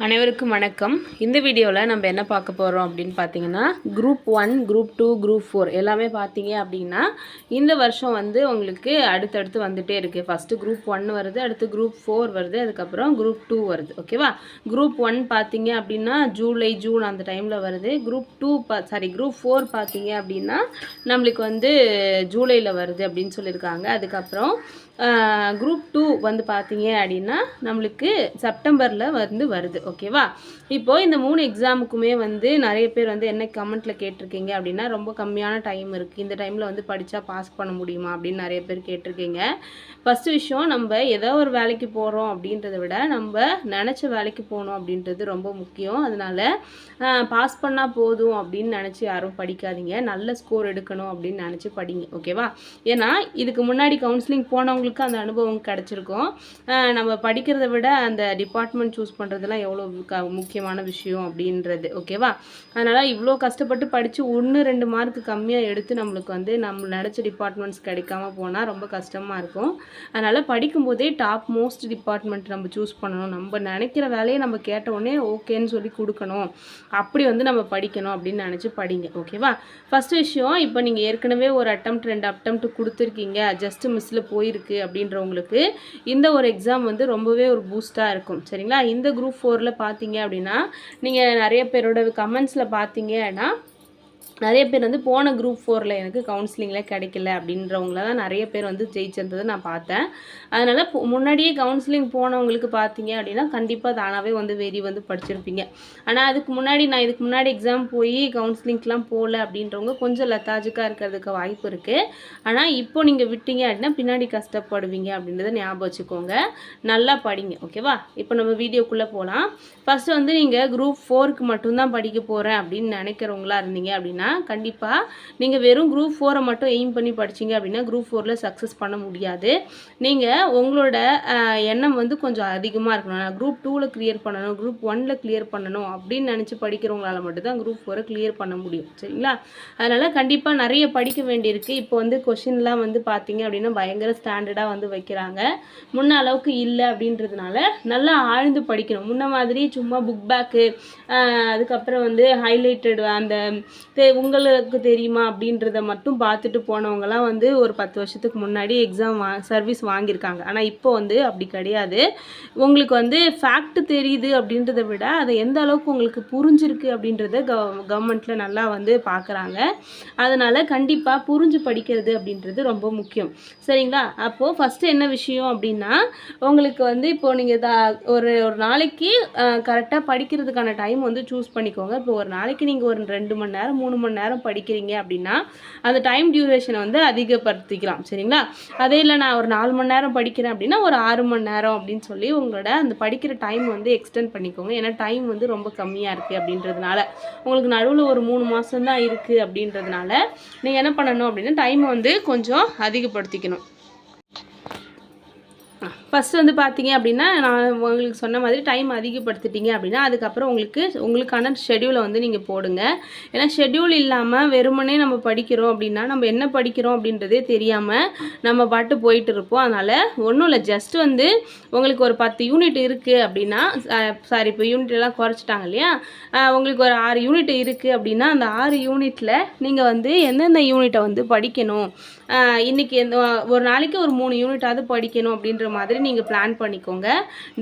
அனைவருக்கும் வணக்கம். இந்த வீடியோவில் நம்ம என்ன பார்க்க போகிறோம் அப்படின்னு பார்த்தீங்கன்னா group one group two group four எல்லாமே பார்த்தீங்க அப்படின்னா இந்த வருஷம் வந்து உங்களுக்கு அடுத்தடுத்து வந்துட்டே இருக்குது ஃபஸ்ட்டு குரூப் ஒன் வருது அடுத்து குரூப் ஃபோர் வருது அதுக்கப்புறம் குரூப் டூ வருது. ஓகேவா குரூப் ஒன் பார்த்தீங்க அப்படின்னா ஜூலை ஜூன் அந்த டைமில் வருது. குரூப் டூ பா சாரி குரூப் ஃபோர் பார்த்தீங்க அப்படின்னா நம்மளுக்கு வந்து ஜூலையில் வருது அப்படின்னு சொல்லியிருக்காங்க. அதுக்கப்புறம் குரூப் டூ வந்து பார்த்தீங்க அப்படின்னா நம்மளுக்கு செப்டம்பரில் வந்து வருது ஓகேவா இப்போ இந்த மூணு எக்ஸாமுக்குமே வந்து நிறைய பேர் வந்து என்ன கமெண்ட்டில் கேட்டிருக்கீங்க அப்படின்னா ரொம்ப கம்மியான டைம் இருக்குது இந்த டைமில் வந்து படித்தா பாஸ் பண்ண முடியுமா அப்படின்னு நிறைய பேர் கேட்டிருக்கீங்க. ஃபஸ்ட்டு விஷயம் நம்ம ஏதோ ஒரு வேலைக்கு போகிறோம் அப்படின்றத விட நம்ம நினச்ச வேலைக்கு போகணும் அப்படின்றது ரொம்ப முக்கியம். அதனால பாஸ் பண்ணால் போதும் அப்படின்னு நினச்சி யாரும் படிக்காதீங்க. நல்ல ஸ்கோர் எடுக்கணும் அப்படின்னு நினச்சி படிங்க ஓகேவா ஏன்னா இதுக்கு முன்னாடி கவுன்சிலிங் போனவங்களுக்கு அந்த அனுபவம் கிடச்சிருக்கும். நம்ம படிக்கிறத விட அந்த டிபார்ட்மெண்ட் சூஸ் பண்ணுறதுலாம் எவ்வளோ க முக்கியமான விஷயம் அப்படின்றது ஓகேவா அதனால் இவ்வளோ கஷ்டப்பட்டு படித்து ஒன்று ரெண்டு மார்க் கம்மியாக எடுத்து நம்மளுக்கு வந்து நம்ம நினச்ச டிபார்ட்மெண்ட்ஸ் கிடைக்காம போனால் ரொம்ப கஷ்டமாக இருக்கும். அதனால் படிக்கும்போதே டாப் மோஸ்ட் டிபார்ட்மெண்ட் நம்ம சூஸ் பண்ணணும். நம்ம நினைக்கிற வேலையை நம்ம கேட்ட உடனே ஓகேன்னு சொல்லி கொடுக்கணும். அப்படி வந்து நம்ம படிக்கணும் அப்படின்னு நினச்சி படிங்க ஓகேவா ஃபஸ்ட் விஷயம் இப்போ நீங்கள் ஏற்கனவே ஒரு அட்டம்ப்ட் ரெண்டு அட்டம்ப்ட் கொடுத்துருக்கீங்க. ஜஸ்ட் மிஸ்ஸில் போயிருக்கு அப்படின்றவங்களுக்கு இந்த ஒரு எக்ஸாம் வந்து ரொம்பவே ஒரு பூஸ்ட்டாக இருக்கும். சரிங்களா? இந்த குரூப் ஃபோரில் பார்த்தீங்க அப்படின்னா நீங்கள் நிறைய பேரோட கமெண்ட்ஸில் பார்த்தீங்கன்னா நிறைய பேர் வந்து போன குரூப் ஃபோரில் எனக்கு கவுன்சிலிங்கில் கிடைக்கல அப்படின்றவங்கள தான் நிறைய பேர் வந்து ஜெயிச்சிருந்ததை நான் பார்த்தேன். அதனால் போ- முன்னாடியே கவுன்சிலிங் போனவங்களுக்கு பார்த்தீங்க அப்படின்னா கண்டிப்பாக தானாகவே வந்து வெறி வந்து படிச்சிருப்பீங்க. ஆனால் அதுக்கு முன்னாடி நான் இதுக்கு முன்னாடி எக்ஸாம் போய் கவுன்சிலிங்க்கெலாம் போகல அப்படின்றவங்க கொஞ்சம் லத்தாஜிக்காக இருக்கிறதுக்கு வாய்ப்பு இருக்குது ஆனால் இப்போ நீங்கள் விட்டீங்க அப்படின்னா பின்னாடி கஷ்டப்படுவீங்க அப்படின்றத ஞாபகம் வச்சுக்கோங்க. நல்லா படிங்க ஓகேவா இப்போ நம்ம வீடியோக்குள்ளே போகலாம் ஃபஸ்ட்டு வந்து நீங்கள் குரூப் ஃபோருக்கு மட்டும்தான் படிக்க போகிறேன் அப்படின்னு நினைக்கிறவங்களா இருந்தீங்க அப்படின்னு கண்டிப்பாக நீங்கள் வெறும் குரூப் ஃபோரை மட்டும் எய்ம் பண்ணி படிச்சீங்க அப்படின்னா குரூப் ஃபோரில் சக்ஸஸ் பண்ண முடியாது. நீங்கள் உங்களோட எண்ணம் வந்து கொஞ்சம் அதிகமாக இருக்கணும். நான் குரூப் டூவில் கிளியர் பண்ணணும் குரூப் ஒனில் கிளியர் பண்ணணும் அப்படின்னு நினச்சி படிக்கிறவங்களால மட்டும்தான் குரூப் ஃபோரை கிளியர் பண்ண முடியும். சரிங்களா? அதனால் கண்டிப்பாக நிறைய படிக்க வேண்டியிருக்கு. இப்போ வந்து கொஷின்லாம் வந்து பார்த்தீங்க அப்படின்னா பயங்கர ஸ்டாண்டர்டாக வந்து வைக்கிறாங்க. முன்ன அளவுக்கு இல்லை அப்படின்றதுனால நல்லா ஆழ்ந்து படிக்கணும். முன்ன மாதிரி சும்மா புக் பேக்கு அதுக்கப்புறம் வந்து ஹைலைட்டட் அந்த தெ- உங்களுக்கு தெரியுமா அப்படின்றத மட்டும் பார்த்துட்டு போனவங்கலாம் வந்து ஒரு பத்து வருஷத்துக்கு முன்னாடி எக்ஸாம் வா சர்வீஸ் வாங்கியிருக்காங்க. ஆனால் இப்போ வந்து அப்படி கிடையாது. உங்களுக்கு வந்து ஃபேக்ட் தெரியுது அப்படின்றத விட அதை எந்த அளவுக்கு உங்களுக்கு புரிஞ்சிருக்கு அப்படின்றத கவ கவர்மெண்ட்டில் நல்லா வந்து பார்க்குறாங்க. அதனால் கண்டிப்பாக புரிஞ்சு படிக்கிறது அப்படின்றது ரொம்ப முக்கியம். சரிங்களா? அப்போது ஃபஸ்ட்டு என்ன விஷயம் அப்படின்னா உங்களுக்கு வந்து இப்போ நீங்கள் தா ஒரு ஒரு நாளைக்கு கரெக்டாக படிக்கிறதுக்கான டைம் வந்து சூஸ் பண்ணிக்கோங்க. இப்போ ஒரு நாளைக்கு நீங்கள் ஒரு ரெண்டு மணி நேரம் மூணு மணி நேரம் படிக்கிறீங்க அப்படின்னா அந்த டைம் டியூரேஷனை வந்து அதிகப்படுத்திக்கலாம். சரிங்களா? அதே இல்லை நான் ஒரு நாலு மணி நேரம் படிக்கிறேன் அப்படின்னா ஒரு ஆறு மணி நேரம் அப்படின்னு சொல்லி உங்களோட அந்த படிக்கிற டைம் வந்து எக்ஸ்டெண்ட் பண்ணிக்கோங்க. ஏன்னா டைம் வந்து ரொம்ப கம்மியாக இருக்குது அப்படின்றதுனால. உங்களுக்கு நடுவில் ஒரு மூணு மாதம் தான் இருக்குது அப்படின்றதுனால நீங்கள் என்ன பண்ணணும் அப்படின்னா டைமை வந்து கொஞ்சம் அதிகப்படுத்திக்கணும். ஃபஸ்ட்டு வந்து பார்த்தீங்க அப்படின்னா நான் உங்களுக்கு சொன்ன மாதிரி டைம் அதிகப்படுத்திட்டீங்க அப்படின்னா அதுக்கப்புறம் உங்களுக்கு உங்களுக்கான ஷெட்யூலை வந்து நீங்கள் போடுங்க. ஏன்னா ஷெட்யூல் இல்லாமல் வெறுமனே நம்ம படிக்கிறோம் அப்படின்னா நம்ம என்ன படிக்கிறோம் அப்படின்றதே தெரியாமல் நம்ம பாட்டு போயிட்டு இருப்போம். அதனால் ஒன்றும் இல்லை. ஜஸ்ட் வந்து உங்களுக்கு ஒரு பத்து யூனிட் இருக்குது அப்படின்னா சாரி இப்போ யூனிட் எல்லாம் குறைச்சிட்டாங்க இல்லையா? உங்களுக்கு ஒரு ஆறு யூனிட் இருக்குது அப்படின்னா அந்த ஆறு யூனிட்டில் நீங்கள் வந்து எந்தெந்த யூனிட்டை வந்து படிக்கணும்? இன்றைக்கி எந்த ஒரு நாளைக்கு ஒரு மூணு யூனிட்டாவது படிக்கணும் அப்படின்ற மாதிரி நீங்கள் பிளான் பண்ணிக்கோங்க.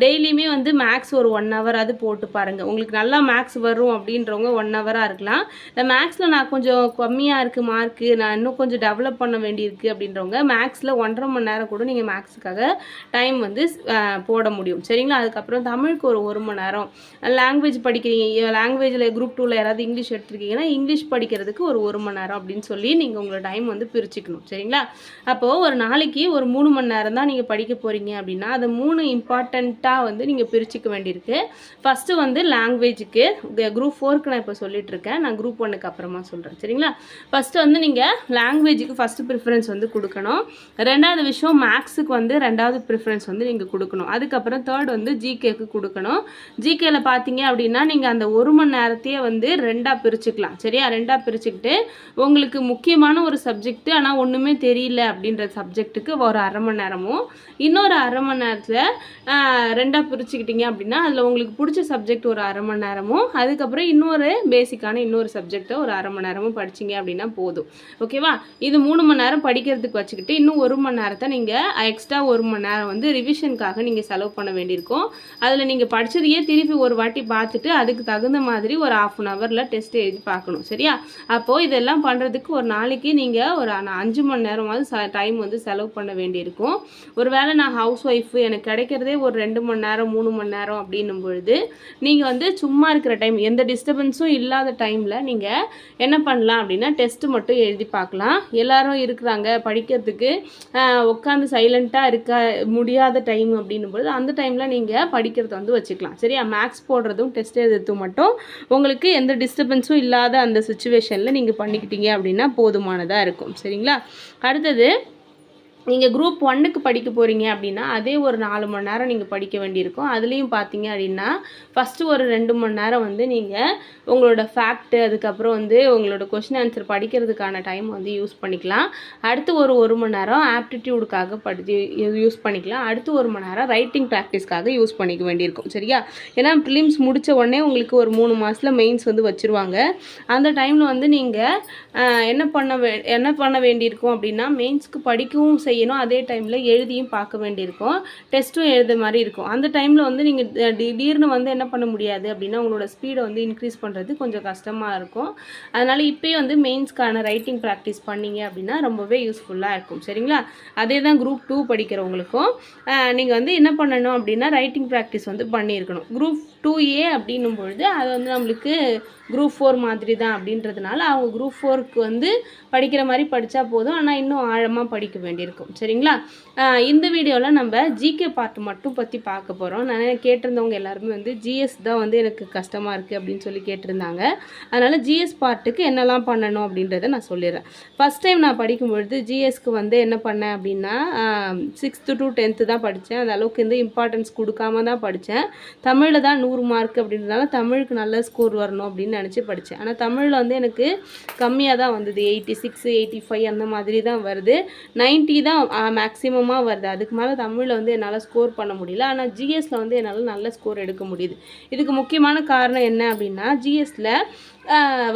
டெய்லியுமே வந்து மேக்ஸ் ஒரு ஒன் ஹவர் போட்டு பாருங்கள் உங்களுக்கு நல்லா மேக்ஸ் வரும் அப்படின்றவங்க ஒன் ஹவராக இருக்கலாம். இந்த மேக்ஸில் நான் கொஞ்சம் கம்மியாக இருக்குது மார்க்கு நான் இன்னும் கொஞ்சம் டெவலப் பண்ண வேண்டியிருக்கு அப்படின்றவங்க மேக்ஸில் ஒன்றரை மணி நேரம் கூட நீங்கள் மேக்ஸுக்காக டைம் வந்து போட முடியும். சரிங்களா? அதுக்கப்புறம் தமிழுக்கு ஒரு ஒரு மணி நேரம். லாங்குவேஜ் படிக்கிறீங்க லாங்குவேஜில் குரூப் டூவில் யாராவது இங்கிலீஷ் எடுத்திருக்கீங்கன்னா இங்கிலீஷ் படிக்கிறதுக்கு ஒரு ஒரு மணி நேரம் அப்படின்னு சொல்லி நீங்கள் உங்களோட டைம் வந்து பிரிச்சுக்கணும். சரிங்களா? அப்போது ஒரு நாளைக்கு ஒரு மூணு மணி நேரம் தான் நீங்கள் படிக்க போகிறீங்க அப்படின்னு அப்படின்னா அது மூணு இம்பார்ட்டண்ட்டாக வந்து நீங்கள் பிரிச்சுக்க வேண்டியிருக்கு. ஃபஸ்ட்டு வந்து லாங்குவேஜுக்கு குரூப் ஃபோருக்கு நான் இப்போ சொல்லிட்டு இருக்கேன் நான் குரூப் ஒன்னுக்கு அப்புறமா சொல்கிறேன் சரிங்களா? ஃபஸ்ட்டு வந்து நீங்கள் லாங்குவேஜுக்கு ஃபஸ்ட்டு ப்ரிஃபரன்ஸ் வந்து கொடுக்கணும். ரெண்டாவது விஷயம் மேக்ஸுக்கு வந்து ரெண்டாவது ப்ரிஃபரன்ஸ் வந்து நீங்கள் கொடுக்கணும். அதுக்கப்புறம் தேர்ட் வந்து ஜிகேக்கு கொடுக்கணும். ஜிகேயில் பார்த்தீங்க அப்படின்னா நீங்கள் அந்த ஒரு மணி நேரத்தையே வந்து ரெண்டாக பிரிச்சுக்கலாம். சரியா? ரெண்டாக பிரிச்சுக்கிட்டு உங்களுக்கு முக்கியமான ஒரு சப்ஜெக்ட் ஆனால் ஒன்றுமே தெரியல அப்படின்ற சப்ஜெக்ட்டுக்கு ஒரு அரை மணி நேரமும் இன்னொரு அரை அரை மணி நேரத்தில் ரெண்டாக பிரிச்சுக்கிட்டீங்க அப்படின்னா அதில் உங்களுக்கு பிடிச்ச சப்ஜெக்ட் ஒரு அரை மணி நேரமும் அதுக்கப்புறம் இன்னொரு பேசிக்கான இன்னொரு சப்ஜெக்டை ஒரு அரை மணி நேரமும் படிச்சிங்க அப்படின்னா போதும். ஓகேவா இது மூணு மணி நேரம் படிக்கிறதுக்கு வச்சுக்கிட்டு இன்னும் ஒரு மணி நேரத்தை நீங்கள் எக்ஸ்ட்ரா ஒரு மணி நேரம் வந்து ரிவிஷனுக்காக நீங்கள் செலவு பண்ண வேண்டியிருக்கும். அதில் நீங்கள் படிச்சதையே திருப்பி ஒரு வாட்டி பார்த்துட்டு அதுக்கு தகுந்த மாதிரி ஒரு ஆஃப் அன் ஹவரில் டெஸ்ட் எழுதி பார்க்கணும். சரியா? அப்போது இதெல்லாம் பண்ணுறதுக்கு ஒரு நாளைக்கு நீங்கள் ஒரு அஞ்சு மணி நேரமாவது ச டைம் வந்து செலவு பண்ண வேண்டியிருக்கும். ஒருவேளை நான் ஹவுஸ் ஒய்ஃபு எனக்கு கிடைக்கிறதே ஒரு ரெண்டு மணி நேரம் மூணு மணி நேரம் அப்படின்னும் பொழுது நீங்கள் வந்து சும்மா இருக்கிற டைம் எந்த டிஸ்டர்பன்ஸும் இல்லாத டைமில் நீங்கள் என்ன பண்ணலாம் அப்படின்னா டெஸ்ட்டு மட்டும் எழுதி பார்க்கலாம். எல்லாரும் இருக்கிறாங்க படிக்கிறதுக்கு உட்காந்து சைலண்ட்டாக இருக்க முடியாத டைம் அப்படின்னும் பொழுது அந்த டைமில் நீங்கள் படிக்கிறத வந்து வச்சுக்கலாம். சரியா? மேக்ஸ் போடுறதும் டெஸ்ட் எழுதுறதும் மட்டும் உங்களுக்கு எந்த டிஸ்டர்பன்ஸும் இல்லாத அந்த சுச்சுவேஷனில் நீங்கள் பண்ணிக்கிட்டீங்க அப்படின்னா போதுமானதாக இருக்கும். சரிங்களா? அடுத்தது நீங்கள் குரூப் ஒன்னுக்கு படிக்க போகிறீங்க அப்படின்னா அதே ஒரு நாலு மணி நேரம் நீங்கள் படிக்க வேண்டியிருக்கும். அதுலேயும் பார்த்தீங்க அப்படின்னா ஃபஸ்ட்டு ஒரு ரெண்டு மணி நேரம் வந்து நீங்கள் உங்களோட ஃபேக்ட்டு அதுக்கப்புறம் வந்து உங்களோட கொஷின் ஆன்சர் படிக்கிறதுக்கான டைம் வந்து யூஸ் பண்ணிக்கலாம். அடுத்து ஒரு ஒரு மணி நேரம் ஆப்டிடியூடுக்காக படித்து யூஸ் பண்ணிக்கலாம். அடுத்து ஒரு மணி நேரம் ரைட்டிங் ப்ராக்டிஸ்க்காக யூஸ் பண்ணிக்க வேண்டியிருக்கும். சரியா? ஏன்னா ப்ரிலிம்ஸ் முடித்த உடனே உங்களுக்கு ஒரு மூணு மாதத்தில் மெயின்ஸ் வந்து வச்சுருவாங்க. அந்த டைமில் வந்து நீங்கள் என்ன பண்ண வே என்ன பண்ண வேண்டியிருக்கும் அப்படின்னா மெயின்ஸ்க்கு படிக்கவும் செய்யணும் அதே டைமில் எழுதியும் பார்க்க வேண்டியிருக்கும். டெஸ்ட்டும் எழுத மாதிரி இருக்கும். அந்த டைமில் வந்து நீங்கள் திடீர்னு வந்து என்ன பண்ண முடியாது அப்படின்னா உங்களோட ஸ்பீடை வந்து இன்க்ரீஸ் பண்ணுறது கொஞ்சம் கஷ்டமாக இருக்கும். அதனால் இப்போயே வந்து மெயின்ஸ்க்கான ரைட்டிங் ப்ராக்டிஸ் பண்ணீங்க அப்படின்னா ரொம்பவே யூஸ்ஃபுல்லாக இருக்கும். சரிங்களா? அதே தான் குரூப் டூ படிக்கிறவங்களுக்கும். நீங்கள் வந்து என்ன பண்ணணும் அப்படின்னா ரைட்டிங் ப்ராக்டிஸ் வந்து பண்ணியிருக்கணும். குரூப் டூ ஏ அப்படின்னும் பொழுது அது வந்து நம்மளுக்கு குரூப் ஃபோர் மாதிரி தான் அப்படின்றதுனால அவங்க குரூப் ஃபோருக்கு வந்து படிக்கிற மாதிரி படித்தா போதும். ஆனால் இன்னும் ஆழமாக படிக்க வேண்டியிருக்கும். சரிங்களா? இந்த வீடியோவில் நம்ம ஜிகே பார்ட் மட்டும் பற்றி பார்க்க போகிறோம் நான் கேட்டிருந்தவங்க எல்லாருமே வந்து ஜிஎஸ் தான் வந்து எனக்கு கஷ்டமாக இருக்குது அப்படின்னு சொல்லி கேட்டிருந்தாங்க. அதனால் ஜிஎஸ் பார்ட்டுக்கு என்னெல்லாம் பண்ணணும் அப்படின்றத நான் சொல்லிடுறேன். ஃபஸ்ட் டைம் நான் படிக்கும்பொழுது ஜிஎஸ்க்கு வந்து என்ன பண்ணேன் அப்படின்னா சிக்ஸ்த்து டு டென்த்து தான் படித்தேன் அந்த அளவுக்கு வந்து இம்பார்ட்டன்ஸ் கொடுக்காம தான் படித்தேன் தமிழில் தான் நூறு மார்க் அப்படின்றதுனால தமிழுக்கு நல்ல ஸ்கோர் வரணும் அப்படின்னு நினச்சி படித்தேன் ஆனால் தமிழில் வந்து எனக்கு கம்மியாக தான் வந்தது. எயிட்டி சிக்ஸ் எயிட்டி ஃபைவ் அந்த மாதிரி தான் வருது. 90 தான் மேக்ஸிமமாக வருது. அதுக்கு மேலே தமிழில் வந்து என்னால் ஸ்கோர் பண்ண முடியல. ஆனால் ஜிஎஸ்ல வந்து என்னால் நல்ல ஸ்கோர் எடுக்க முடியுது. இதுக்கு முக்கியமான காரணம் என்ன அப்படின்னா ஜிஎஸ்ல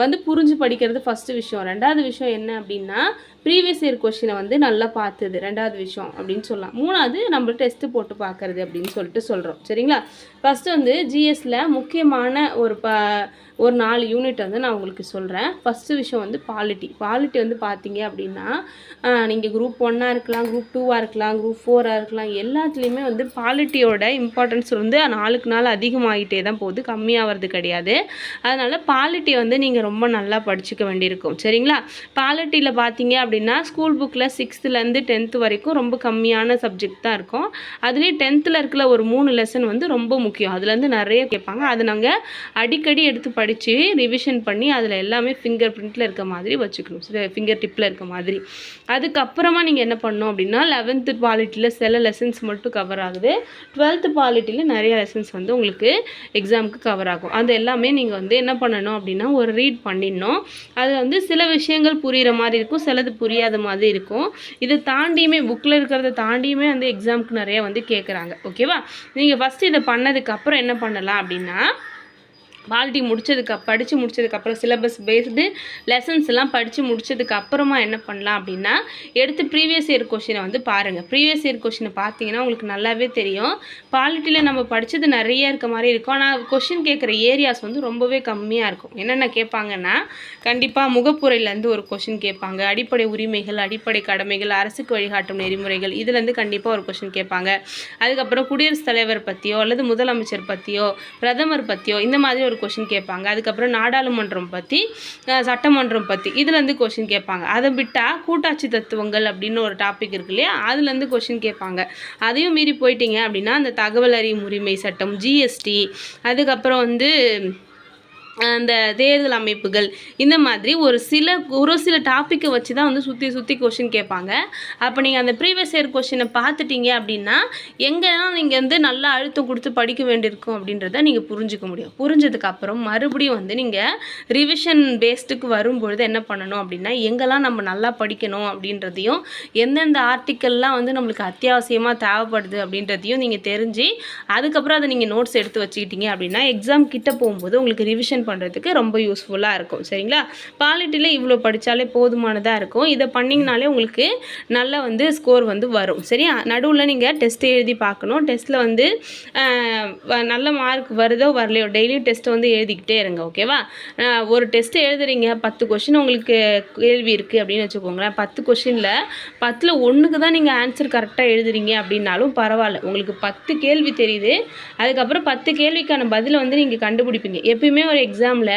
வந்து புரிஞ்சு படிக்கிறது ஃபஸ்ட்டு விஷயம். ரெண்டாவது விஷயம் என்ன அப்படின்னா ப்ரீவியஸ் இயர் கொஷினை வந்து நல்லா பார்த்தது ரெண்டாவது விஷயம் அப்படின்னு சொல்லலாம். மூணாவது நம்ம டெஸ்ட்டு போட்டு பார்க்கறது அப்படின்னு சொல்லிட்டு சொல்கிறோம் சரிங்களா? ஃபஸ்ட்டு வந்து ஜிஎஸ்சில் முக்கியமான ஒரு ப ஒரு நாலு யூனிட் வந்து நான் உங்களுக்கு சொல்கிறேன் ஃபஸ்ட்டு விஷயம் வந்து பாலிட்டி பாலிட்டி வந்து பார்த்தீங்க அப்படின்னா நீங்கள் குரூப் ஒன்னாக இருக்கலாம் குரூப் டூவாக இருக்கலாம் குரூப் ஃபோராக இருக்கலாம் எல்லாத்துலேயுமே வந்து பாலிட்டியோட இம்பார்ட்டன்ஸ் வந்து நாளுக்கு நாள் அதிகமாகிட்டே தான் போகுது. கம்மியாகிறது கிடையாது. அதனால் பாலிட்டி வந்து நீங்கள் ரொம்ப நல்லா படிச்சுக்க வேண்டியிருக்கும். சரிங்களா? பாலிட்டியில் பார்த்தீங்க அப்படி அப்படின்னா ஸ்கூல் புக்கில் சிக்ஸ்த்துலேருந்து டென்த்து வரைக்கும் ரொம்ப கம்மியான சப்ஜெக்ட் தான் இருக்கும். அதுலேயும் டென்த்தில் இருக்கிற ஒரு மூணு லெசன் வந்து ரொம்ப முக்கியம். அதுலேருந்து நிறைய கேட்பாங்க. அதை நாங்கள் அடிக்கடி எடுத்து படித்து ரிவிஷன் பண்ணி அதில் எல்லாமே ஃபிங்கர் பிரிண்ட்டில் இருக்க மாதிரி வச்சுக்கணும். ஃபிங்கர் டிப்பில் இருக்க மாதிரி. அதுக்கப்புறமா நீங்கள் என்ன பண்ணணும் அப்படின்னா லெவன்த்து பாலிட்டியில் சில லெசன்ஸ் மட்டும் கவர் ஆகுது. டுவெல்த்து பாலிட்டியில் நிறைய லெசன்ஸ் வந்து உங்களுக்கு எக்ஸாமுக்கு கவர் ஆகும். அது எல்லாமே நீங்கள் வந்து என்ன பண்ணணும் அப்படின்னா ஒரு ரீட் பண்ணிடணும். அது வந்து சில விஷயங்கள் புரிகிற மாதிரி இருக்கும். சிலது புரியாத மாதிரி இருக்கும். இதை தாண்டியுமே புக்கில் இருக்கிறத தாண்டியுமே வந்து எக்ஸாமுக்கு நிறைய வந்து கேட்குறாங்க ஓகேவா நீங்கள் ஃபஸ்ட்டு இதை பண்ணதுக்கப்புறம் என்ன பண்ணலாம் அப்படின்னா பால்டி முடித்ததுக்கு படித்து முடிச்சதுக்கப்புறம் சிலபஸ் பேஸ்டு லெசன்ஸ் எல்லாம் படித்து முடித்ததுக்கு அப்புறமா என்ன பண்ணலாம் அப்படின்னா எடுத்து ப்ரீவியஸ் இயர் கொஷினை வந்து பாருங்கள் ப்ரீவியஸ் இயர் கொஷினை பார்த்தீங்கன்னா உங்களுக்கு நல்லாவே தெரியும். பாலிட்டியில் நம்ம படித்தது நிறைய இருக்க மாதிரி இருக்கும். ஆனால் கொஷின் கேட்குற ஏரியாஸ் வந்து ரொம்பவே கம்மியாக இருக்கும். என்னென்ன கேட்பாங்கன்னா கண்டிப்பாக முகப்புரையிலேருந்து ஒரு கொஷின் கேட்பாங்க. அடிப்படை உரிமைகள் அடிப்படை கடமைகள் அரசுக்கு வழிகாட்டும் நெறிமுறைகள் இதுலேருந்து கண்டிப்பாக ஒரு கொஷின் கேட்பாங்க. அதுக்கப்புறம் குடியரசுத் தலைவர் பற்றியோ அல்லது முதலமைச்சர் பற்றியோ பிரதமர் பற்றியோ இந்த மாதிரி ஒரு கொஷின் கேட்பாங்க. அதுக்கப்புறம் நாடாளுமன்றம் பற்றி சட்டமன்றம் பற்றி இதுலேருந்து கொஷின் கேட்பாங்க. அதை விட்டால் கூட்டாட்சி தத்துவங்கள் அப்படின்னு ஒரு டாபிக் இருக்கு இல்லையா? அதுலேருந்து கொஷின் கேட்பாங்க. அதையும் மீறி போயிட்டீங்க அப்படின்னா அந்த தகவல் அறியும் உரிமை சட்டம் ஜிஎஸ்டி அதுக்கப்புறம் வந்து அந்த தேர்தல் அமைப்புகள் இந்த மாதிரி ஒரு சில ஒரு சில டாப்பிக்கை வச்சு தான் வந்து சுற்றி சுற்றி கொஷின் கேட்பாங்க. அப்போ நீங்கள் அந்த ப்ரீவியஸ் இயர் கொஷினை பார்த்துட்டீங்க அப்படின்னா எங்கெல்லாம் நீங்கள் வந்து நல்லா அழுத்தம் கொடுத்து படிக்க வேண்டியிருக்கும் அப்படின்றத நீங்கள் புரிஞ்சுக்க முடியும். புரிஞ்சதுக்கப்புறம் மறுபடியும் வந்து நீங்கள் ரிவிஷன் பேஸ்டுக்கு வரும்பொழுது என்ன பண்ணணும் அப்படின்னா எங்கெல்லாம் நம்ம நல்லா படிக்கணும் அப்படின்றதையும் எந்தெந்த ஆர்டிக்கல்லாம் வந்து நம்மளுக்கு அத்தியாவசியமாக தேவைப்படுது அப்படின்றதையும் நீங்கள் தெரிஞ்சு அதுக்கப்புறம் அதை நீங்கள் நோட்ஸ் எடுத்து வச்சுக்கிட்டீங்க அப்படின்னா எக்ஸாம் கிட்ட போகும்போது உங்களுக்கு ரிவிஷன் பண்ணுறதுக்கு ரொம்ப யூஸ்ஃபுல்லாக இருக்கும். சரிங்களா? பாலிட்டியில் இவ்வளோ படித்தாலே போதுமானதாக இருக்கும். இதை பண்ணிங்கனாலே உங்களுக்கு நல்ல வந்து ஸ்கோர் வந்து வரும். சரியா? நடுவில் நீங்கள் டெஸ்ட் எழுதி பார்க்கணும். டெஸ்ட்டில் வந்து வ- நல்ல மார்க் வருதோ வரலையோ டெய்லியும் டெஸ்ட்டை வந்து எழுதிக்கிட்டே இருங்க ஓகேவா ஒரு டெஸ்ட் எழுதுறீங்க பத்து கொஷின் உங்களுக்கு கேள்வி இருக்குது அப்படின்னு வச்சுக்கோங்களேன். பத்து கொஷினில் பத்தில் ஒன்றுக்கு தான் நீங்கள் ஆன்சர் கரெக்டாக எழுதுறீங்க அப்படின்னாலும் பரவாயில்ல. உங்களுக்கு பத்து கேள்வி தெரியுது. அதுக்கப்புறம் பத்து கேள்விக்கான பதிலை வந்து நீங்கள் கண்டுபிடிப்பீங்க. எப்பயுமே ஒரு எக்ஸாமில்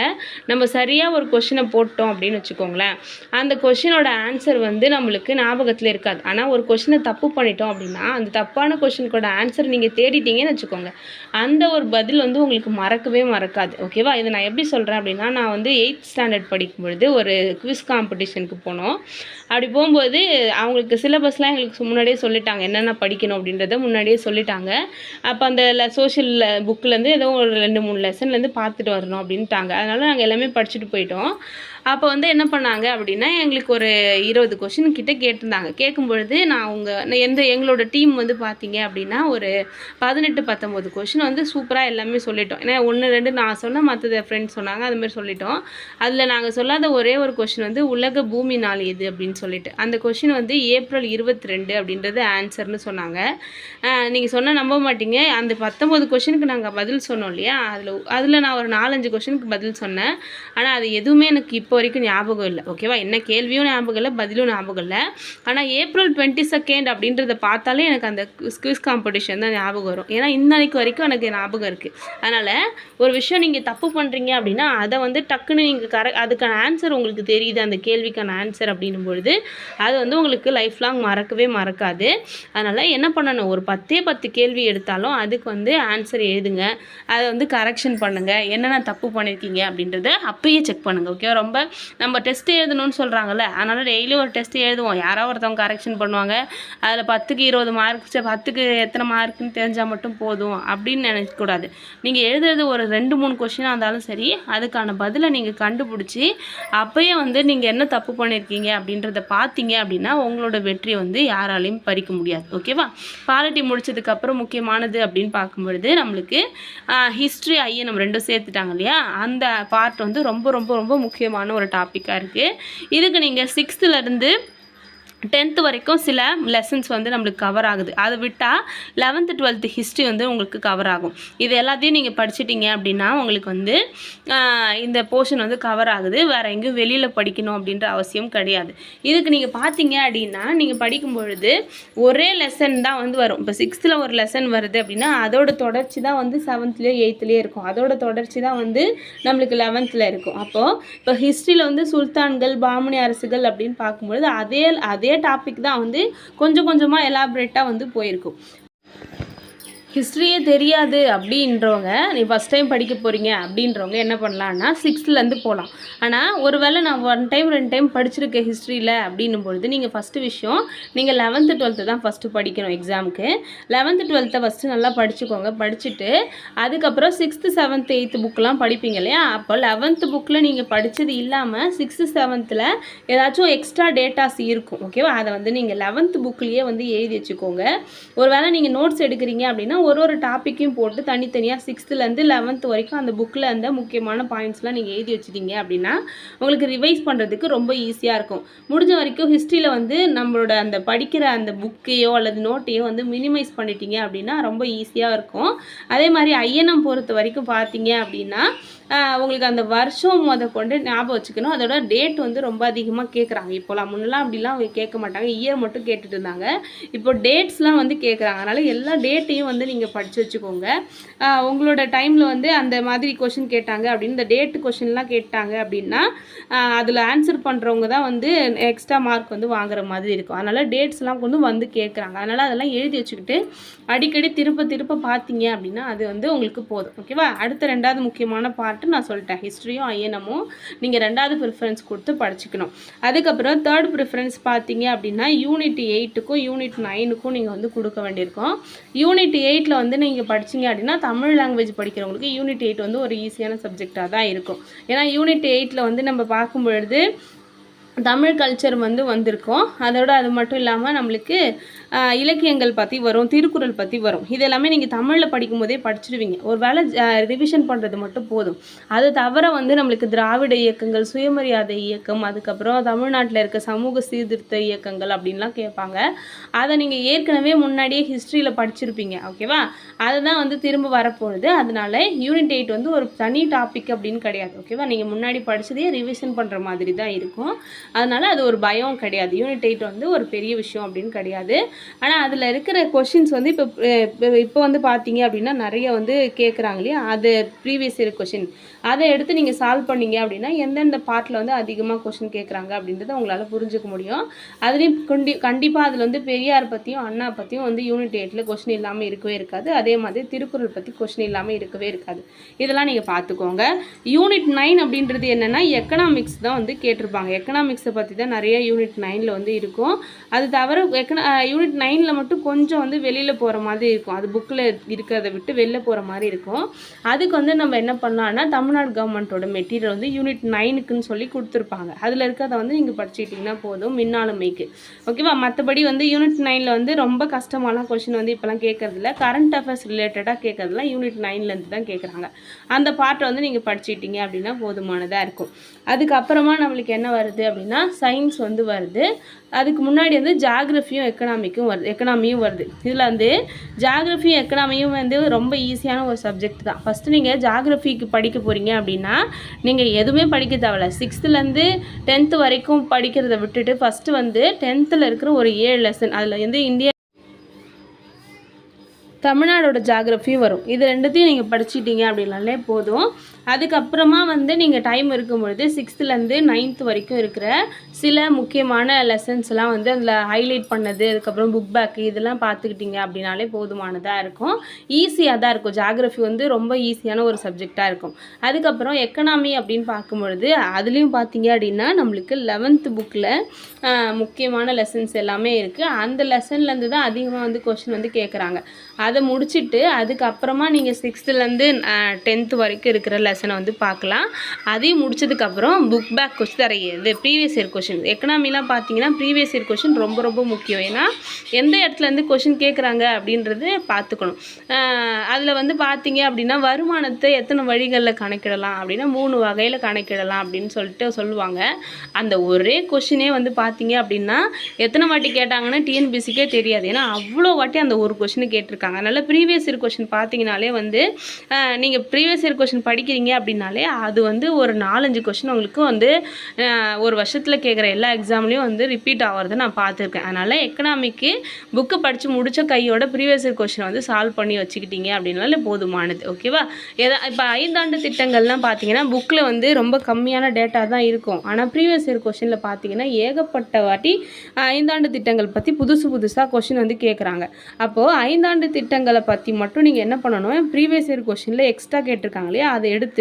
நம்ம சரியாக ஒரு கொஷினை போட்டோம் அப்படின்னு வச்சுக்கோங்களேன். அந்த கொஷினோட ஆன்சர் வந்து நம்மளுக்கு ஞாபகத்தில் இருக்காது. ஆனால் ஒரு கொஷினை தப்பு பண்ணிட்டோம் அப்படின்னா அந்த தப்பான கொஷினுக்கோட ஆன்சர் நீங்கள் தேடிட்டீங்கன்னு வச்சுக்கோங்க. அந்த ஒரு பதில் வந்து உங்களுக்கு மறக்கவே மறக்காது. ஓகேவா இதை நான் எப்படி சொல்கிறேன் அப்படின்னா நான் வந்து எயித் ஸ்டாண்டர்ட் படிக்கும் பொழுது ஒரு குவிஸ் காம்படிஷனுக்கு போனோம். அப்படி போகும்போது அவங்களுக்கு சிலபஸ்லாம் எங்களுக்கு முன்னாடியே சொல்லிட்டாங்க. என்னென்ன படிக்கணும் அப்படின்றத முன்னாடியே சொல்லிட்டாங்க. அப்போ அந்த சோஷியல் புக்லேருந்து ஏதோ ஒரு ரெண்டு மூணு லெசன்லேருந்து பார்த்துட்டு வரணும் அப்படின்னு அப்படின்ட்டாங்க அதனால் நாங்கள் எல்லாமே படிச்சுட்டு போயிட்டோம். அப்போ வந்து என்ன பண்ணாங்க அப்படின்னா எங்களுக்கு ஒரு இருபது கொஷின் கிட்டே கேட்டிருந்தாங்க. கேட்கும் பொழுது நான் அவங்க நான் எந்த எங்களோட டீம் வந்து பார்த்தீங்க அப்படின்னா ஒரு பதினெட்டு பத்தொம்போது கொஷின் வந்து சூப்பராக எல்லாமே சொல்லிட்டோம். ஏன்னா ஒன்று ரெண்டு நான் சொன்னேன் மற்றது ஃப்ரெண்ட்ஸ் சொன்னாங்க. அதுமாரி சொல்லிட்டோம். அதில் நாங்கள் சொல்லாத ஒரே ஒரு கொஷின் வந்து உலக பூமி நாள் எது அப்படின்னு சொல்லிட்டு. அந்த கொஷின் வந்து ஏப்ரல் இருபத்தி ரெண்டு அப்படின்றது ஆன்சர்னு சொன்னாங்க. நீங்கள் சொன்னால் நம்ப மாட்டீங்க. அந்த பத்தொம்போது கொஷினுக்கு நாங்கள் பதில் சொன்னோம் இல்லையா? அதில் அதில் நான் ஒரு நாலஞ்சு கொஷனுக்கு பதில் சொன்னேன். ஆனால் அது எதுவுமே எனக்கு இப்போ வரைக்கும் ஞாபகம் இல்லை. ஓகேவா என்ன கேள்வியும் ஞாபகம் இல்லை பதிலும் ஞாபகம் இல்லை. ஆனால் ஏப்ரல் டுவெண்ட்டி செகண்ட் அப்படின்றத பார்த்தாலே எனக்கு அந்த குவிஸ் காம்படிஷன் தான் ஞாபகம் வரும். ஏன்னா இன்னைக்கு வரைக்கும் எனக்கு ஞாபகம் இருக்குது அதனால் ஒரு விஷயம் நீங்கள் தப்பு பண்ணுறீங்க அப்படின்னா அதை வந்து டக்குன்னு நீங்கள் கர அதுக்கான ஆன்சர் உங்களுக்கு தெரியுது அந்த கேள்விக்கான ஆன்சர் அப்படின்னும் பொழுது அது வந்து உங்களுக்கு லைஃப் லாங் மறக்கவே மறக்காது. அதனால் என்ன பண்ணணும்? ஒரு பத்தே பத்து கேள்வி எடுத்தாலும் அதுக்கு வந்து ஆன்சர் எழுதுங்க. அதை வந்து கரெக்ஷன் பண்ணுங்கள் என்னென்ன தப்பு பண்ணி பண்ணியிருக்கீங்க அப்படின்றத அப்பயே செக் பண்ணுங்கள் ஓகே ரொம்ப நம்ம டெஸ்ட் எழுதணும்னு சொல்கிறாங்கல்ல அதனால் டெய்லியும் ஒரு டெஸ்ட் எழுதுவோம். யாரோ ஒருத்தவங்க கரெக்ஷன் பண்ணுவாங்க. அதில் பத்துக்கு இருபது மார்க் பத்துக்கு எத்தனை மார்க்குன்னு தெரிஞ்சால் மட்டும் போதும் அப்படின்னு நினைக்கக்கூடாது நீங்கள் எழுதுறது ஒரு ரெண்டு மூணு கொஷினாக இருந்தாலும் சரி அதுக்கான பதிலை நீங்கள் கண்டுபிடிச்சி அப்பயே வந்து நீங்கள் என்ன தப்பு பண்ணியிருக்கீங்க அப்படின்றத பார்த்தீங்க அப்படின்னா உங்களோட வெற்றியை வந்து யாராலையும் பறிக்க முடியாது ஓகேவா பாலிட்டி முடிச்சதுக்கப்புறம் முக்கியமானது அப்படின்னு பார்க்கும்பொழுது நம்மளுக்கு ஹிஸ்ட்ரி ஐஎன்எம் ரெண்டும் சேர்த்துட்டாங்க இல்லையா? அந்த பார்ட் வந்து ரொம்ப ரொம்ப ரொம்ப முக்கியமான ஒரு டாப்பிக்காக இருக்குது இதுக்கு நீங்கள் சிக்ஸ்த்துலேருந்து டென்த்து வரைக்கும் சில லெசன்ஸ் வந்து நம்மளுக்கு கவர் ஆகுது. அதை விட்டால் லெவன்த்து டுவெல்த்து ஹிஸ்ட்ரி வந்து உங்களுக்கு கவர் ஆகும். இது எல்லாத்தையும் நீங்கள் படிச்சிட்டிங்க அப்படின்னா உங்களுக்கு வந்து இந்த போர்ஷன் வந்து கவர் ஆகுது. வேறு எங்கேயும் வெளியில் படிக்கணும் அப்படின்ற அவசியம் கிடையாது. இதுக்கு நீங்கள் பார்த்தீங்க அப்படின்னா நீங்கள் படிக்கும் பொழுது ஒரே லெசன் தான் வந்து வரும். இப்போ சிக்ஸ்த்தில் ஒரு லெசன் வருது அப்படின்னா அதோட தொடர்ச்சி தான் வந்து செவன்த்லேயோ எயித்துலேயோ இருக்கும். அதோட தொடர்ச்சி தான் வந்து நம்மளுக்கு லெவன்த்தில் இருக்கும். அப்போது இப்போ ஹிஸ்ட்ரியில் வந்து சுல்தான்கள் பாமணி அரசுகள் அப்படின்னு பார்க்கும்பொழுது அதே அதே டாபிக் தான் வந்து கொஞ்சம் கொஞ்சமாக எலாபரேட்டாக வந்து போயிருக்கும் ஹிஸ்ட்ரியே தெரியாது அப்படின்றவங்க நீ ஃபஸ்ட் டைம் படிக்க போகிறீங்க அப்படின்றவங்க என்ன பண்ணலான்னா சிக்ஸ்த்துலேருந்து போகலாம் ஆனால் ஒருவேளை நான் ஒன் டைம் ரெண்டு டைம் படிச்சிருக்கேன் ஹிஸ்ட்ரியில் அப்படின்னும் பொழுது நீங்கள் ஃபஸ்ட்டு விஷயம் நீங்கள் லெவன்த்து டுவெல்த்து தான் ஃபஸ்ட்டு படிக்கணும் எக்ஸாமுக்கு லெவன்த்து டுவெல்த்தை ஃபஸ்ட்டு நல்லா படிச்சுக்கோங்க. படிச்சுட்டு அதுக்கப்புறம் சிக்ஸ்த்து செவன்த் எயித்து புக்கெலாம் படிப்பீங்க இல்லையா? அப்போ லெவன்த்து புக்கில் நீங்கள் படித்தது இல்லாமல் சிக்ஸ்த்து செவன்த்தில் ஏதாச்சும் எக்ஸ்ட்ரா டேட்டாஸ் இருக்கும் ஓகேவா அதை வந்து நீங்கள் லெவன்த்து புக்லேயே வந்து எழுதி வச்சுக்கோங்க. ஒரு வேளை நீங்கள் நோட்ஸ் எடுக்கிறீங்க அப்படின்னா ஒரு ஒரு டாப்பிக்கையும் போட்டு தனித்தனியாக சிக்ஸ்த்துலேருந்து லெவன்த் வரைக்கும் அந்த புக்கில் அந்த முக்கியமான பாயிண்ட்ஸ்லாம் நீங்கள் எழுதி வச்சுட்டீங்க அப்படின்னா உங்களுக்கு ரிவைஸ் பண்ணுறதுக்கு ரொம்ப ஈஸியாக இருக்கும். முடிஞ்ச வரைக்கும் ஹிஸ்ட்ரியில் வந்து நம்மளோட அந்த படிக்கிற அந்த புக்கையோ அல்லது நோட்டையோ வந்து மினிமைஸ் பண்ணிட்டீங்க அப்படின்னா ரொம்ப ஈஸியாக இருக்கும். அதே மாதிரி ஐஎன்எம் பொறுத்த வரைக்கும் பார்த்தீங்க அப்படின்னா உங்களுக்கு அந்த வருஷம் முத கொண்டு ஞாபகம் வச்சுக்கணும். அதோட டேட் வந்து ரொம்ப அதிகமாக கேட்குறாங்க இப்போலாம் முன்னெல்லாம் அப்படிலாம் அவங்க கேட்க மாட்டாங்க. இயர் மட்டும் கேட்டுட்டு இருந்தாங்க. இப்போ டேட்ஸ்லாம் வந்து கேட்குறாங்க அதனால் எல்லா டேட்டையும் வந்து வந்து நீங்கள் படித்து வச்சுக்கோங்க உங்களோட டைமில் வந்து அந்த மாதிரி கொஷின் கேட்டாங்க அப்படின்னு இந்த டேட்டு கொஷின்லாம் கேட்டாங்க அப்படின்னா அதில் ஆன்சர் பண்ணுறவங்க தான் வந்து எக்ஸ்ட்ரா மார்க் வந்து வாங்குற மாதிரி இருக்கும். அதனால் டேட்ஸ்லாம் கொண்டு வந்து கேட்குறாங்க அதனால் அதெல்லாம் எழுதி வச்சுக்கிட்டு அடிக்கடி திருப்ப திருப்ப பார்த்தீங்க அப்படின்னா அது வந்து உங்களுக்கு போதும். ஓகேவா அடுத்த ரெண்டாவது முக்கியமான பார்ட்டு நான் சொல்லிட்டேன். ஹிஸ்ட்ரியும் ஐயனமும் நீங்கள் ரெண்டாவது ப்ரிஃபரன்ஸ் கொடுத்து படிச்சுக்கணும். அதுக்கப்புறம் தேர்ட் ப்ரிஃபரன்ஸ் பார்த்தீங்க அப்படின்னா யூனிட் எயிட்டுக்கும் யூனிட் நைனுக்கும் நீங்கள் வந்து கொடுக்க வேண்டியிருக்கும். யூனிட் எயிட் எயிட்டில் வந்து நீங்கள் படிச்சீங்க அப்படின்னா தமிழ் லாங்குவேஜ் படிக்கிறவங்களுக்கு யூனிட் எயிட் வந்து ஒரு ஈஸியான சப்ஜெக்டாக தான் இருக்கும். ஏன்னா யூனிட் எயிட்டில் வந்து நம்ம பார்க்கும் பொழுது தமிழ் கல்ச்சர் வந்து வந்திருக்கும். அதோட அது மட்டும் இல்லாமல் நம்மளுக்கு இலக்கியங்கள் பற்றி வரும் திருக்குறள் பற்றி வரும். இது எல்லாமே நீங்கள் தமிழில் படிக்கும் போதே படிச்சிடுவீங்க ஒரு வேளை ரிவிஷன் பண்ணுறது மட்டும் போதும். அது தவிர வந்து நம்மளுக்கு திராவிட இயக்கங்கள் சுயமரியாதை இயக்கம் அதுக்கப்புறம் தமிழ்நாட்டில் இருக்க சமூக சீர்திருத்த இயக்கங்கள் அப்படின்லாம் கேட்பாங்க. அதை நீங்கள் ஏற்கனவே முன்னாடியே ஹிஸ்ட்ரியில் படிச்சிருப்பீங்க ஓகேவா அதுதான் வந்து திரும்ப வரப்போகுது. அதனால யூனிட் எயிட் வந்து ஒரு தனி டாபிக் அப்படின்னு கிடையாது ஓகேவா நீங்கள் முன்னாடி படித்ததே ரிவிஷன் பண்ணுற மாதிரி தான் இருக்கும். அதனால் அது ஒரு பயம் கிடையாது. யூனிட் எயிட் வந்து ஒரு பெரிய விஷயம் அப்படின்னு கிடையாது. ஆனால் அதில் இருக்கிற கொஷின்ஸ் வந்து இப்போ இப்போ வந்து பார்த்தீங்க அப்படின்னா நிறைய வந்து கேட்குறாங்க இல்லையா? அது ப்ரீவியஸ் இயர் கொஷின் அதை எடுத்து நீங்கள் சால்வ் பண்ணீங்க அப்படின்னா எந்தெந்த பார்ட்டில் வந்து அதிகமாக கொஷின் கேட்குறாங்க அப்படின்றத உங்களால் புரிஞ்சுக்க முடியும். அதுலேயும் கண்டி கண்டிப்பாக அதில் வந்து பெரியார் பற்றியும் அண்ணா பற்றியும் வந்து யூனிட் எயிட்டில் கொஷின் இல்லாமல் இருக்கவே இருக்காது. அதே மாதிரி திருக்குறள் பற்றி கொஷின் இல்லாமல் இருக்கவே இருக்காது. இதெல்லாம் நீங்கள் பார்த்துக்கோங்க யூனிட் நைன் அப்படின்றது என்னென்னா எக்கனாமிக்ஸ் தான் வந்து கேட்டிருப்பாங்க. எக்கனாமிக்ஸ் பற்றி தான் நிறைய யூனிட் நைனில் வந்து இருக்கும். அது தவிர எக்கனா யூனிட் நைனில் மட்டும் கொஞ்சம் வந்து வெளியில் போகிற மாதிரி இருக்கும். அது புக்கில் இருக்கிறத விட்டு வெளில போகிற மாதிரி இருக்கும். அதுக்கு வந்து நம்ம என்ன பண்ணலாம்னா தமிழ்நாடு கவர்மெண்ட்டோட மெட்டீரியல் வந்து யூனிட் நைனுக்குன்னு சொல்லி கொடுத்துருப்பாங்க. அதில் இருக்கிறத வந்து நீங்கள் படிச்சுக்கிட்டிங்கன்னா போதும் மின்னாளுமைக்கு. ஓகேவா மற்றபடி வந்து யூனிட் நைனில் வந்து ரொம்ப கஷ்டமான கொஷின் வந்து இப்போலாம் கேட்கறதில்ல கரண்ட் அஃபேர்ஸ் ரிலேட்டடாக கேட்குறதுலாம் யூனிட் நைன்லேருந்து தான் கேட்குறாங்க. அந்த பார்ட்டை வந்து நீங்கள் படிச்சுக்கிட்டீங்க அப்படின்னா போதுமானதாக இருக்கும். அதுக்கப்புறமா நம்மளுக்கு என்ன வருது அப்படின்னா அப்படின்னா சயின்ஸ் வந்து வருது. அதுக்கு முன்னாடி வந்து ஜாகிரஃபியும் எக்கனாமிக்கும் வருது எக்கனாமியும் வருது. இதில் வந்து ஜாகிரஃபியும் எக்கனாமியும் வந்து ரொம்ப ஈஸியான ஒரு சப்ஜெக்ட் தான். ஃபஸ்ட்டு நீங்கள் ஜாகிரஃபிக்கு படிக்க போகிறீங்க அப்படின்னா நீங்கள் எதுவுமே படிக்க தேவையில்ல. சிக்ஸ்த்துலேருந்து டென்த்து வரைக்கும் படிக்கிறத விட்டுட்டு ஃபஸ்ட்டு வந்து டென்த்தில் இருக்கிற ஒரு ஏழு லெசன் அதில் வந்து இந்தியா தமிழ்நாடோட ஜாகிரஃபியும் வரும். இது ரெண்டுத்தையும் நீங்கள் படிச்சிட்டீங்க அப்படின்னாலே போதும். அதுக்கப்புறமா வந்து நீங்கள் டைம் இருக்கும் பொழுது சிக்ஸ்த்துலேருந்து நைன்த் வரைக்கும் இருக்கிற சில முக்கியமான லெசன்ஸ்லாம் வந்து அதில் ஹைலைட் பண்ணது அதுக்கப்புறம் புக் பேக் இதெல்லாம் பார்த்துக்கிட்டிங்க அப்படின்னாலே போதுமானதாக இருக்கும். ஈஸியாக தான் இருக்கும். ஜாகிரஃபி வந்து ரொம்ப ஈஸியான ஒரு சப்ஜெக்டாக இருக்கும். அதுக்கப்புறம் எக்கனாமி அப்படின்னு பார்க்கும்பொழுது அதுலேயும் பார்த்தீங்க அப்படின்னா நம்மளுக்கு லெவன்த்து புக்கில் முக்கியமான லெசன்ஸ் எல்லாமே இருக்குது அந்த லெசன்லேருந்து தான் அதிகமாக வந்து கொஷின் வந்து கேட்குறாங்க அதை முடிச்சுட்டு அதுக்கப்புறமா நீங்கள் சிக்ஸ்த்துலேருந்து டென்த்து வரைக்கும் இருக்கிற லெசன் வந்து பார்க்கலாம். அதையும் முடிச்சதுக்கப்புறம் புக் பேக் கொஸ்டின் தரைய இது ப்ரீவியஸ் இயர் கொஷின் எக்கனாமிலாம் பார்த்தீங்கன்னா ப்ரீவியஸ் இயர் கொஷின் ரொம்ப ரொம்ப முக்கியம். ஏன்னா எந்த இடத்துலேருந்து கொஷின் கேட்குறாங்க அப்படின்றது பார்த்துக்கணும். அதில் வந்து பார்த்தீங்க அப்படின்னா வருமானத்தை எத்தனை வழிகளில் கணக்கிடலாம் அப்படின்னா மூணு வகையில் கணக்கிடலாம் அப்படின்னு சொல்லிட்டு சொல்லுவாங்க. அந்த ஒரே கொஷினே வந்து பார்த்தீங்க அப்படின்னா எத்தனை வாட்டி கேட்டாங்கன்னா டிஎன்பிசிக்கே தெரியாது. ஏன்னா அவ்வளோ வாட்டி அந்த ஒரு கொஷினை கேட்டிருக்காங்க. அதனால் ப்ரீவியஸ் இயர் கொஷின் பார்த்தீங்கனாலே வந்து நீங்கள் ப்ரீவியஸ் இயர் கொஷின் படிக்கிறீங்க அப்படின்னாலே அது வந்து ஒரு நாலஞ்சு கொஷின் உங்களுக்கு வந்து ஒரு வருஷத்தில் கேட்குற எல்லா எக்ஸாம்லேயும் வந்து ரிப்பீட் ஆகிறத நான் பார்த்துருக்கேன். அதனால் எக்கனாமிக்கு புக்கு படித்து முடித்த கையோட ப்ரீவியஸ் இயர் கொஷினை வந்து சால்வ் பண்ணி வச்சுக்கிட்டீங்க அப்படின்னாலே போதுமானது. ஓகேவா எதா இப்போ ஐந்தாண்டு திட்டங்கள்லாம் பார்த்தீங்கன்னா புக்கில் வந்து ரொம்ப கம்மியான டேட்டா தான் இருக்கும். ஆனால் ப்ரீவியஸ் இயர் கொஷினில் பார்த்தீங்கன்னா ஏகப்பட்ட வாட்டி ஐந்தாண்டு திட்டங்கள் பற்றி புதுசு புதுசாக கொஷின் வந்து கேட்குறாங்க அப்போது ஐந்தாண்டு திட்டங்களை பற்றி மட்டும் நீங்கள் என்ன பண்ணணும்? ப்ரீவியஸ் இயர் கொஷினில் எக்ஸ்ட்ரா கேட்டிருக்காங்க இல்லையா? அதை எடுத்து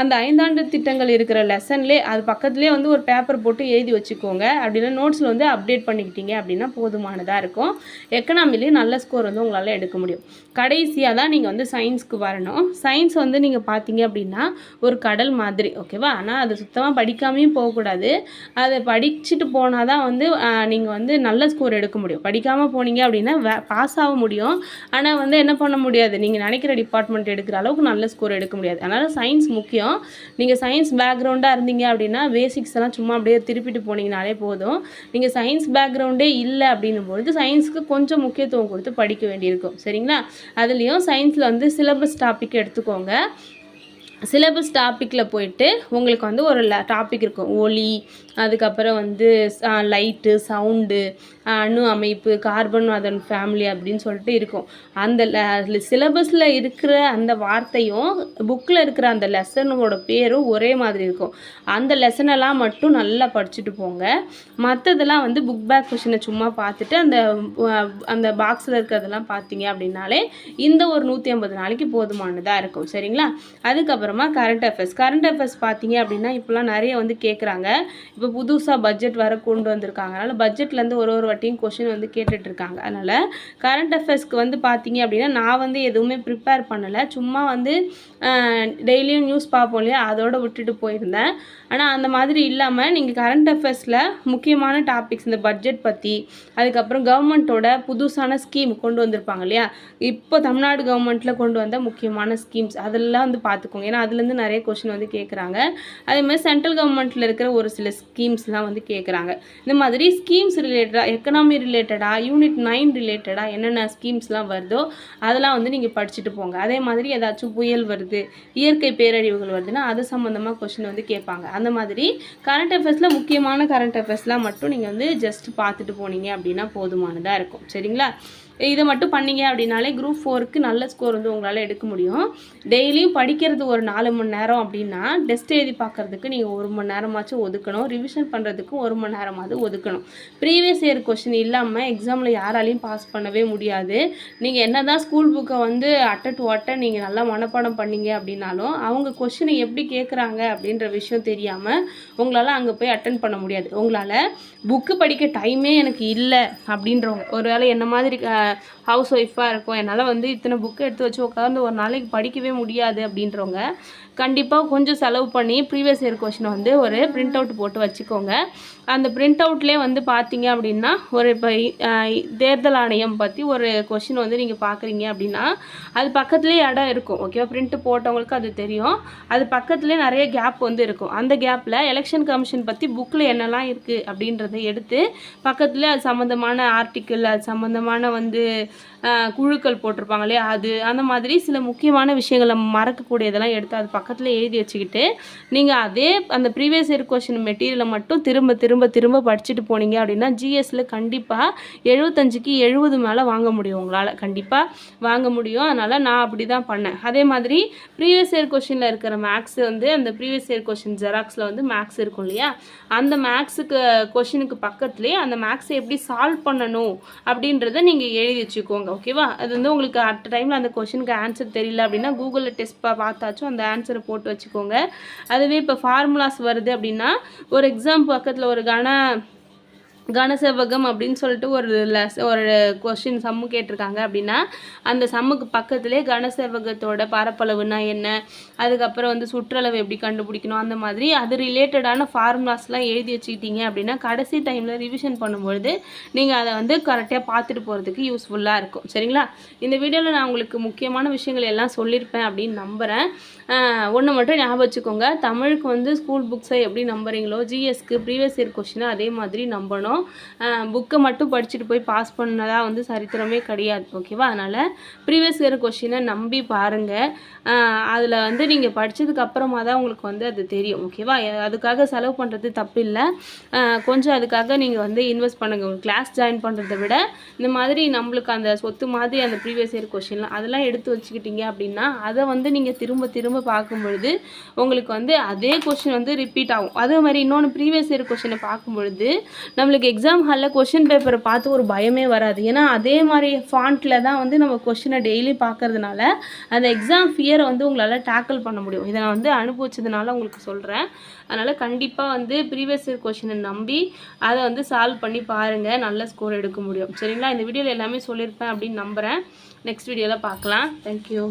அந்த ஐந்தாண்டு திட்டங்கள் இருக்கிற லெசன்லேயே அது பக்கத்துலேயே வந்து ஒரு பேப்பர் போட்டு எழுதி வச்சுக்கோங்க. அப்படின்னா நோட்ஸில் வந்து அப்டேட் பண்ணிக்கிட்டீங்க அப்படின்னா போதுமானதாக இருக்கும். எக்கனாமிலையும் நல்ல ஸ்கோர் வந்து உங்களால் எடுக்க முடியும். கடைசியாக தான் நீங்கள் வந்து சயின்ஸ்க்கு வரணும். சயின்ஸ் வந்து நீங்கள் பார்த்தீங்க அப்படின்னா ஒரு கடல் மாதிரி ஓகேவா ஆனால் அது சுத்தமாக படிக்காமையும் போகக்கூடாது. அதை படிச்சுட்டு போனால் தான் வந்து நீங்கள் வந்து நல்ல ஸ்கோர் எடுக்க முடியும். படிக்காமல் போனீங்க அப்படின்னா பாஸ் ஆக முடியும். ஆனால் வந்து என்ன பண்ண முடியாது? நீங்கள் நினைக்கிற டிபார்ட்மெண்ட் எடுக்கிற அளவுக்கு நல்ல ஸ்கோர் எடுக்க முடியாது. அதனால் சயின்ஸ் முக்கியம். நீங்கள் சயின்ஸ் பேக்ரவுண்டாக இருந்தீங்க அப்படின்னா பேசிக்ஸ் எல்லாம் சும்மா அப்படியே திருப்பிட்டு போனீங்கனாலே போதும். நீங்கள் சயின்ஸ் பேக்ரவுண்டே இல்லை அப்படின்னும் பொழுது சயின்ஸுக்கு கொஞ்சம் முக்கியத்துவம் கொடுத்து படிக்க வேண்டியிருக்கும். சரிங்களா? அதுலேயும் சயின்ஸில் வந்து சிலபஸ் டாபிக் எடுத்துக்கோங்க. சிலபஸ் டாப்பிக்கில் போயிட்டு உங்களுக்கு வந்து ஒரு டாபிக் இருக்கும். ஒலி அதுக்கப்புறம் வந்து லைட்டு சவுண்டு அணு அமைப்பு கார்பன் அதன் ஃபேமிலி அப்படின்னு சொல்லிட்டு இருக்கும். அந்த சிலபஸில் இருக்கிற அந்த வார்த்தையும் புக்கில் இருக்கிற அந்த லெசனோட பேரும் ஒரே மாதிரி இருக்கும். அந்த லெசனெல்லாம் மட்டும் நல்லா படிச்சுட்டு போங்க. மற்றதெல்லாம் வந்து புக் பேக் கொஷினை சும்மா பார்த்துட்டு அந்த அந்த பாக்ஸில் இருக்கிறதெல்லாம் பார்த்தீங்க அப்படின்னாலே இந்த ஒரு நூற்றி ஐம்பது நாளைக்கு போதுமானதாக இருக்கும். சரிங்களா? அதுக்கப்புறமா கரண்ட் அஃபேர்ஸ் கரண்ட் அஃபேர்ஸ் பார்த்தீங்க அப்படின்னா இப்போலாம் நிறைய வந்து கேட்குறாங்க இப்போ புதுசாக பட்ஜெட் வர கொண்டு வந்திருக்காங்க. அதனால் பட்ஜெட்லேருந்து ஒரு ஒரு வாட்டியும் கொஷின் வந்து கேட்டுட்ருக்காங்க. அதனால் கரண்ட் அஃபேர்ஸ்க்கு வந்து பார்த்தீங்க அப்படின்னா நான் வந்து எதுவுமே ப்ரிப்பேர் பண்ணலை. சும்மா வந்து டெய்லியும் நியூஸ் பார்ப்போம் இல்லையா? அதோடு விட்டுட்டு போயிருந்தேன். ஆனால் அந்த மாதிரி இல்லாமல் நீங்கள் கரண்ட் அஃபேர்ஸில் முக்கியமான டாபிக்ஸ் இந்த பட்ஜெட் பற்றி அதுக்கப்புறம் கவர்மெண்ட்டோட புதுசான ஸ்கீம் கொண்டு வந்திருப்பாங்க இல்லையா? இப்போ தமிழ்நாடு கவர்மெண்ட்டில் கொண்டு வந்த முக்கியமான ஸ்கீம்ஸ் அதெல்லாம் வந்து பார்த்துக்கோங்க ஏன்னா அதுலேருந்து நிறைய கொஷின் வந்து கேட்குறாங்க அதே மாதிரி சென்ட்ரல் கவர்மெண்ட்டில் இருக்கிற ஒரு சில ஸ்கீம்ஸ்லாம் வந்து கேட்குறாங்க இந்த மாதிரி ஸ்கீம்ஸ் ரிலேட்டடாக எக்கனாமி ரிலேட்டடாக யூனிட் நைன் ரிலேட்டடாக என்னென்ன ஸ்கீம்ஸ்லாம் வருதோ அதெல்லாம் வந்து நீங்கள் படிச்சுட்டு போங்க. அதே மாதிரி ஏதாச்சும் புயல் வருது இயற்கை பேரழிவுகள் வருதுன்னா அது சம்மந்தமாக கொஷின் வந்து கேட்பாங்க. அந்த மாதிரி கரண்ட் அஃபேர்ஸில் முக்கியமான கரண்ட் அஃபேர்ஸ்லாம் மட்டும் நீங்கள் வந்து ஜஸ்ட் பார்த்துட்டு போனீங்க அப்படின்னா போதுமானதாக இருக்கும். சரிங்களா? இதை மட்டும் பண்ணீங்க அப்படின்னாலே குரூப் ஃபோருக்கு நல்ல ஸ்கோர் வந்து உங்களால் எடுக்க முடியும். டெய்லியும் படிக்கிறது ஒரு நாலு மணி நேரம் அப்படின்னா டெஸ்ட் எழுதி பார்க்கறதுக்கு நீங்கள் ஒரு மணி நேரமாச்சும் ஒதுக்கணும். ரிவிஷன் பண்ணுறதுக்கு ஒரு மணி நேரமாவது ஒதுக்கணும். ப்ரீவியஸ் இயர் கொஷின் இல்லாமல் எக்ஸாமில் யாராலையும் பாஸ் பண்ணவே முடியாது. நீங்கள் என்ன தான் ஸ்கூல் புக்கை வந்து அட்டை டு நீங்கள் நல்லா மனப்பாடம் பண்ணீங்க அப்படின்னாலும் அவங்க கொஷினை எப்படி கேட்குறாங்க அப்படின்ற விஷயம் தெரியாமல் உங்களால் அங்கே போய் அட்டன் பண்ண முடியாது. உங்களால் புக்கு படிக்க டைமே எனக்கு இல்லை அப்படின்றவங்க. ஒருவேளை என்ன மாதிரி ஹவுஸ் ஒய்ஃபாக இருக்கும். என்னால் வந்து இத்தனை புக்கு எடுத்து வச்சு உட்காந்து ஒரு நாளைக்கு படிக்கவே முடியாது அப்படின்றவங்க கண்டிப்பாக கொஞ்சம் செலவு பண்ணி ப்ரீவியஸ் இயர் கொஷினை வந்து ஒரு பிரிண்ட் அவுட் போட்டு வச்சுக்கோங்க. அந்த பிரிண்ட் அவுட்லேயே வந்து பார்த்தீங்க அப்படின்னா ஒரு இப்போ தேர்தல் ஆணையம் பற்றி ஒரு கொஷின் வந்து நீங்கள் பார்க்குறீங்க அப்படின்னா அது பக்கத்துலேயே இடம் இருக்கும். ஓகேவா பிரிண்ட்டு போட்டவங்களுக்கு அது தெரியும். அது பக்கத்துலேயே நிறைய கேப் வந்து இருக்கும். அந்த கேப்பில் எலெக்ஷன் கமிஷன் பற்றி புக்கில் என்னெல்லாம் இருக்குது அப்படின்றத எடுத்து பக்கத்தில் அது சம்மந்தமான ஆர்டிக்கிள் அது சம்மந்தமான வந்து குழுக்கள் போட்டிருப்பாங்க இல்லையா? அது அந்த மாதிரி சில முக்கியமான விஷயங்களை மறக்கக்கூடியதெல்லாம் எடுத்து அது பக்கத்தில் எழுதி வச்சுக்கிட்டு நீங்கள் அதே அந்த ப்ரீவியஸ் இயர் கொஷின் மெட்டீரியலை மட்டும் திரும்ப திரும்ப திரும்ப படிச்சுட்டு போனீங்க அப்படின்னா ஜிஎஸ்ல கண்டிப்பாக எழுபத்தஞ்சுக்கு எழுபது மேலே வாங்க முடியும் உங்களால். கண்டிப்பாக வாங்க முடியும். அதனால் நான் அப்படி தான் பண்ணேன். அதே மாதிரி ப்ரீவியஸ் இயர் கொஷினில் இருக்கிற மேக்ஸ் வந்து அந்த ப்ரீவியஸ் இயர் கொஷின் ஜெராக்ஸில் வந்து மேக்ஸ் இருக்கும் இல்லையா? அந்த மேக்ஸுக்கு கொஷினுக்கு பக்கத்துலேயே அந்த மேக்ஸை எப்படி சால்வ் பண்ணணும் அப்படின்றத நீங்கள் எழுதி வச்சுக்கோங்க ஓகேவா அது வந்து உங்களுக்கு அட் டைமில் அந்த கொஷினுக்கு ஆன்சர் தெரியல அப்படின்னா கூகுளில் டெஸ்ட் பார்த்தாச்சும் அந்த ஆன்சரை போட்டு வச்சுக்கோங்க. அதுவே இப்போ ஃபார்முலாஸ் வருது அப்படின்னா ஒரு எக்ஸாம் பக்கத்தில் ஒரு கன கனசெவகம் அப்படின்னு சொல்லிட்டு ஒரு லெஸ் ஒரு கொஷின் சம்மு கேட்டிருக்காங்க அப்படின்னா அந்த சம்முக்கு பக்கத்திலே கனசெவகத்தோட பரப்பளவுனா என்ன? அதுக்கப்புறம் வந்து சுற்றளவு எப்படி கண்டுபிடிக்கணும்? அந்த மாதிரி அது ரிலேட்டடான ஃபார்முலாஸ்லாம் எழுதி வச்சுக்கிட்டீங்க அப்படின்னா கடைசி டைமில் ரிவிஷன் பண்ணும்பொழுது நீங்கள் அதை வந்து கரெக்டாக பார்த்துட்டு போகிறதுக்கு யூஸ்ஃபுல்லாக இருக்கும். சரிங்களா? இந்த வீடியோவில் நான் உங்களுக்கு முக்கியமான விஷயங்கள் எல்லாம் சொல்லியிருப்பேன் அப்படின்னு நம்புகிறேன் ஒன்று மட்டும் ஞாபகம் வச்சுக்கோங்க. தமிழுக்கு வந்து ஸ்கூல் புக்ஸை எப்படி நம்புறீங்களோ ஜிஎஸ்க்கு ப்ரீவியஸ் இயர் கொஷினை அதே மாதிரி நம்பணும். புக்கை மட்டும் படிச்சுட்டு போய் பாஸ் பண்ணதா வந்து சரித்திரமே கிடையாது ஓகேவா அதனால் ப்ரீவியஸ் இயர் கொஷினை நம்பி பாருங்கள் அதில் வந்து நீங்கள் படித்ததுக்கு அப்புறமா தான் உங்களுக்கு வந்து அது தெரியும் ஓகேவா அதுக்காக செலவு பண்ணுறது தப்பு இல்லை கொஞ்சம் அதுக்காக நீங்கள் வந்து இன்வெஸ்ட் பண்ணுங்கள் உங்கள் கிளாஸ் ஜாயின் பண்ணுறத விட இந்த மாதிரி நம்மளுக்கு அந்த சொத்து மாதிரி அந்த ப்ரீவியஸ் இயர் கொஷின்லாம் அதெல்லாம் எடுத்து வச்சுக்கிட்டீங்க அப்படின்னா அதை வந்து நீங்கள் திரும்ப திரும்ப பார்க்கும் பொழுது உங்களுக்கு வந்து அதே கொஷின் வந்து ரிப்பீட் ஆகும். அதே மாதிரி இன்னொன்று ப்ரீவியஸ் இயர் கொஷினை பார்க்கும் பொழுது நம்மளுக்கு எக்ஸாம் ஹாலில் கொஷின் பேப்பரை பார்த்து ஒரு பயமே வராது. ஏன்னா அதே மாதிரி ஃபாண்ட்டில் தான் வந்து நம்ம கொஷினை டெய்லி பார்க்கறதுனால அந்த எக்ஸாம் ஃபியரை வந்து உங்களால் டேக்கிள் பண்ண முடியும். இதை நான் வந்து அனுபவிச்சதுனால உங்களுக்கு சொல்கிறேன் அதனால் கண்டிப்பாக வந்து ப்ரீவியஸ் இயர் கொஷினை நம்பி அதை வந்து சால்வ் பண்ணி பாருங்கள் நல்ல ஸ்கோர் எடுக்க முடியும். சரிங்களா? இந்த வீடியோவில் எல்லாமே சொல்லியிருப்பேன் அப்படின்னு நம்புகிறேன் நெக்ஸ்ட் வீடியோவில் பார்க்கலாம். தேங்க்யூ